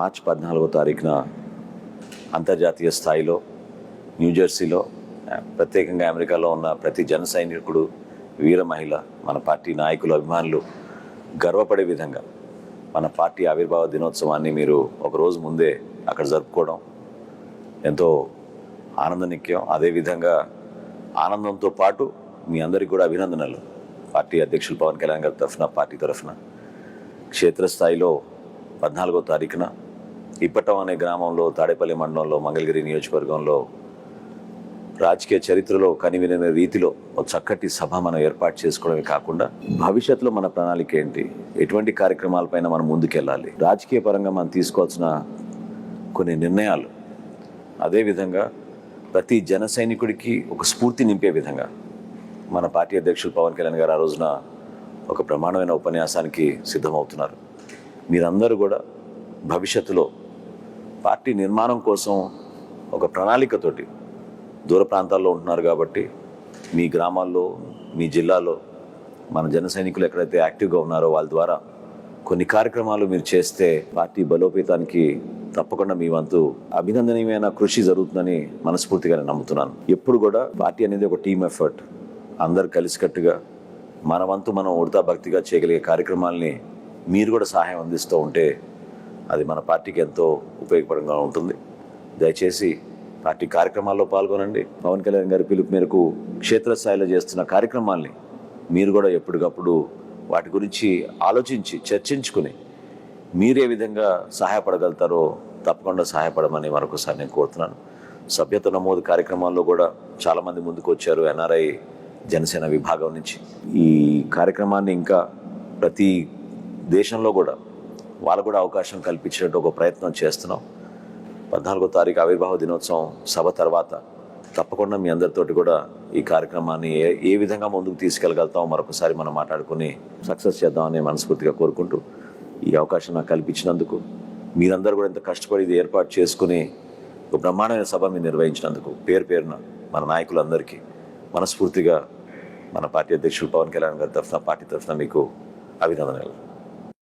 March పద్నాలుగో తారీఖున అంతర్జాతీయ స్థాయిలో న్యూజెర్సీలో ప్రత్యేకంగా అమెరికాలో ఉన్న ప్రతి జన సైనికుడు వీర మహిళ మన పార్టీ నాయకులు అభిమానులు గర్వపడే విధంగా మన పార్టీ ఆవిర్భావ దినోత్సవాన్ని మీరు ఒకరోజు ముందే అక్కడ జరుపుకోవడం ఎంతో ఆనందనిక్యం. అదేవిధంగా ఆనందంతో పాటు మీ అందరికీ కూడా అభినందనలు. పార్టీ అధ్యక్షులు పవన్ కళ్యాణ్ గారి తరఫున పార్టీ తరఫున క్షేత్రస్థాయిలో పద్నాలుగో తారీఖున ఇప్పటం అనే గ్రామంలో తాడేపల్లి మండలంలో మంగళగిరి నియోజకవర్గంలో రాజకీయ చరిత్రలో కనివిన రీతిలో ఒక చక్కటి సభ మనం ఏర్పాటు చేసుకోవడమే కాకుండా భవిష్యత్తులో మన ప్రణాళిక ఏంటి? ఎటువంటి కార్యక్రమాలపైన మనం ముందుకెళ్ళాలి? రాజకీయ పరంగా మనం తీసుకోవాల్సిన కొన్ని నిర్ణయాలు. అదేవిధంగా ప్రతి జన సైనికుడికి ఒక స్ఫూర్తి నింపే విధంగా మన పార్టీ అధ్యక్షులు పవన్ కళ్యాణ్ గారు ఆ రోజున ఒక ప్రమాణమైన ఉపన్యాసానికి సిద్ధమవుతున్నారు. మీరందరూ కూడా భవిష్యత్తులో పార్టీ నిర్మాణం కోసం ఒక ప్రణాళికతోటి దూర ప్రాంతాల్లో ఉంటున్నారు కాబట్టి మీ గ్రామాల్లో మీ జిల్లాలో మన జన సైనికులు ఎక్కడైతే యాక్టివ్గా ఉన్నారో వాళ్ళ ద్వారా కొన్ని కార్యక్రమాలు మీరు చేస్తే పార్టీ బలోపేతానికి తప్పకుండా మీ వంతు అభినందనీయమైన కృషి జరుగుతుందని మనస్ఫూర్తిగా నేను నమ్ముతున్నాను. ఎప్పుడు కూడా పార్టీ అనేది ఒక టీమ్ ఎఫర్ట్ అందరు కలిసికట్టుగా మన వంతు మనం ఉడతా భక్తిగా చేయగలిగే కార్యక్రమాల్ని మీరు కూడా సహాయం అందిస్తూ ఉంటే అది మన పార్టీకి ఎంతో ఉపయోగపడంగా ఉంటుంది. దయచేసి పార్టీ కార్యక్రమాల్లో పాల్గొనండి. పవన్ కళ్యాణ్ గారి పిలుపు మేరకు క్షేత్రస్థాయిలో చేస్తున్న కార్యక్రమాల్ని మీరు కూడా ఎప్పటికప్పుడు వాటి గురించి ఆలోచించి చర్చించుకుని మీరు ఏ విధంగా సహాయపడగలుగుతారో తప్పకుండా సహాయపడమని మరొకసారి నేను కోరుతున్నాను. సభ్యత నమోదు కార్యక్రమాల్లో కూడా చాలామంది ముందుకు వచ్చారు ఎన్ఆర్ఐ జనసేన విభాగం నుంచి. ఈ కార్యక్రమాన్ని ఇంకా ప్రతి దేశంలో కూడా వాళ్ళకు కూడా అవకాశం కల్పించినట్టు ఒక ప్రయత్నం చేస్తున్నాం. పద్నాలుగో తారీఖు ఆవిర్భావ దినోత్సవం సభ తర్వాత తప్పకుండా మీ అందరితోటి కూడా ఈ కార్యక్రమాన్ని ఏ ఏ విధంగా ముందుకు తీసుకెళ్ళగలుగుతాం మరొకసారి మనం మాట్లాడుకుని సక్సెస్ చేద్దామని మనస్ఫూర్తిగా కోరుకుంటూ ఈ అవకాశం నాకు కల్పించినందుకు మీరందరూ కూడా ఇంత కష్టపడి ఇది ఏర్పాటు చేసుకుని ఒక బ్రహ్మాండమైన సభ మీరు నిర్వహించినందుకు పేరు పేరున మన నాయకులందరికీ మనస్ఫూర్తిగా మన పార్టీ అధ్యక్షుడు పవన్ కళ్యాణ్ గారి తరఫున పార్టీ తరఫున మీకు అభినందనలు.